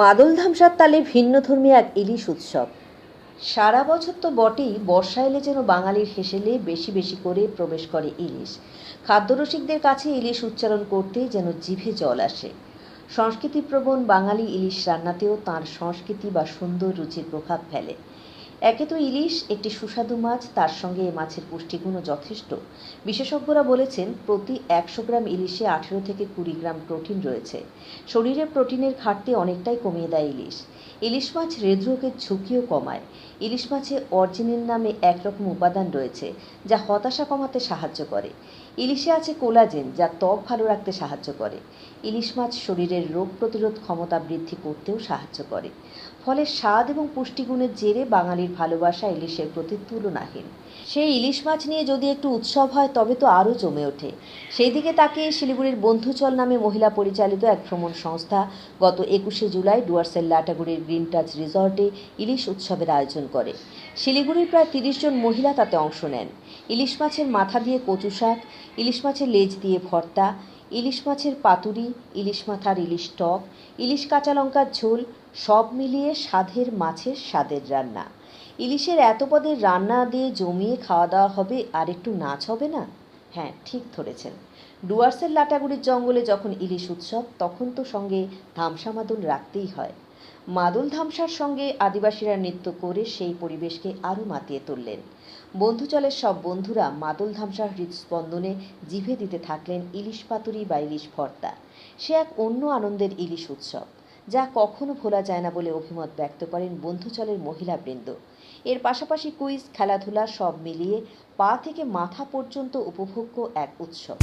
মাদল ধামসার তালে ভিন্নধর্মী এক ইলিশ উৎসব। সারা বছর তো বটেই বর্ষা এলে যেন বাঙালির হেসেলে বেশি বেশি করে প্রবেশ করে ইলিশ। খাদ্যরসিকদের কাছে ইলিশ উচ্চারণ করতেই যেন জিভে জল আসে। সংস্কৃতিপ্রবণ বাঙালি ইলিশ রান্নাতেও তার সংস্কৃতি বা সুন্দর রুচির প্রভাব ফেলে। একে তো ইলিশ, একটি সুস্বাদু মাছ, তার সঙ্গে এ মাছের পুষ্টিগুণও যথেষ্ট। বিশেষজ্ঞরা বলেছেন, প্রতি একশো গ্রাম ইলিশে আঠেরো থেকে কুড়ি গ্রাম প্রোটিন রয়েছে। শরীরে প্রোটিনের ঘাটতি অনেকটাই কমিয়ে দেয় ইলিশ। ইলিশ মাছ হৃদরোগের ঝুঁকিও কমায়। ইলিশ মাছে অর্জিনিন নামে একরকম উপাদান রয়েছে, যা হতাশা কমাতে সাহায্য করে। ইলিশে আছে কোলাজেন, যা ত্বক ভালো রাখতে সাহায্য করে। ইলিশ মাছ শরীরের রোগ প্রতিরোধ ক্ষমতা বৃদ্ধি করতেও সাহায্য করে। ফলে স্বাদ এবং পুষ্টিগুণের জেরে বাঙালির ভালোবাসা ইলিশের প্রতি তুলনাহীন। সেই ইলিশ মাছ নিয়ে যদি একটু উৎসব হয়, তবে তো আরও জমে ওঠে। সেই দিকে তাকিয়ে শিলিগুড়ির বন্ধুচল নামে মহিলা পরিচালিত এক ভ্রমণ সংস্থা গত একুশে জুলাই ডুয়ার্সের লাটাগুড়ির গ্রিন টাচ রিসর্টে ইলিশ উৎসবের আয়োজন করে। শিলিগুড়ির প্রায় তিরিশ জন মহিলা তাতে অংশ নেন। ইলিশ মাছের মাথা দিয়ে কচু শাক, ইলিশ মাছের লেজ দিয়ে ভর্তা ইলিশ মাছের পাতুরি, ইলিশ মাথার ইলিশ টক, ইলিশ কাঁচা লঙ্কার ঝোল, সব মিলিয়ে স্বাদের মাছের স্বাদের রান্না। ইলিশের এত পদের রান্না দিয়ে জমিয়ে খাওয়া দাওয়া হবে, আর একটু নাচ হবে না? হ্যাঁ ঠিক ধরেছেন। ডুয়ার্সের লাটাগুড়ির জঙ্গলে যখন ইলিশ উৎসব, তখন তো সঙ্গে ধামসামাদুন রাখতেই হয়। মাদল ধামসার সঙ্গে আদিবাসীরা নৃত্য করে সেই পরিবেশকে আরও মাতিয়ে তুললেন। বন্ধুচলের সব বন্ধুরা মাদল ধামসার হৃদস্পন্দনে জিভে দিতে থাকলেন ইলিশ পাতুরি বা ইলিশ ভর্তা। সে এক অন্য আনন্দের ইলিশ উৎসব, যা কখনো ভোলা যায় না বলে অভিমত ব্যক্ত করেন বন্ধুচলের মহিলাবৃন্দ। এর পাশাপাশি কুইজ, খেলাধুলা সব মিলিয়ে পা থেকে মাথা পর্যন্ত উপভোগ্য এক উৎসব।